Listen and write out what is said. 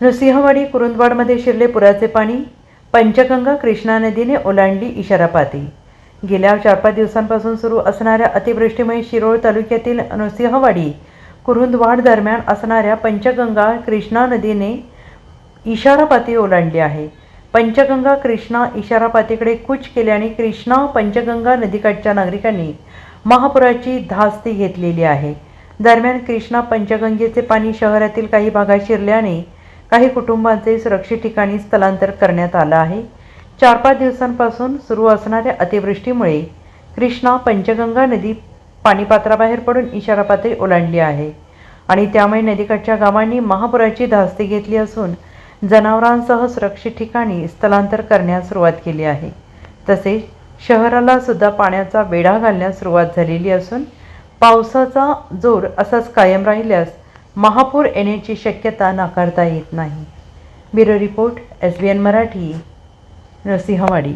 नृसिंहवाडी कुरुंदवाडमध्ये शिरले पुराचे पाणी पंचगंगा कृष्णा नदीने ओलांडली इशारापाती. गेल्या चार पाच दिवसांपासून सुरू असणाऱ्या अतिवृष्टीमुळे शिरोळ तालुक्यातील नृसिंहवाडी कुरुंदवाड दरम्यान असणाऱ्या पंचगंगा कृष्णा नदीने इशारापाती ओलांडली आहे. पंचगंगा कृष्णा इशारापातीकडे कूच केल्याने कृष्णा पंचगंगा नदीकाठच्या नागरिकांनी महापुराची धास्ती घेतलेली आहे. दरम्यान कृष्णा पंचगंगेचे पाणी शहरातील काही भागात शिरल्याने काही कुटुंबांचे सुरक्षित ठिकाणी स्थलांतर करण्यात आलं आहे. चार पाच दिवसांपासून सुरू असणाऱ्या अतिवृष्टीमुळे कृष्णा पंचगंगा नदी पाणीपात्राबाहेर पडून इशारा पातळी ओलांडली आहे आणि त्यामुळे नदीकाठच्या गावांनी महापुराची धास्ती घेतली असून जनावरांसह सुरक्षित ठिकाणी स्थलांतर करण्यास सुरुवात केली आहे. तसेच शहराला सुद्धा पाण्याचा वेढा घालण्यास सुरुवात झालेली असून पावसाचा जोर असाच कायम राहिल्यास महापूर येण्याची शक्यता नाकारता येत नाही. Bureau report S B N Marathi Narsinhwadi.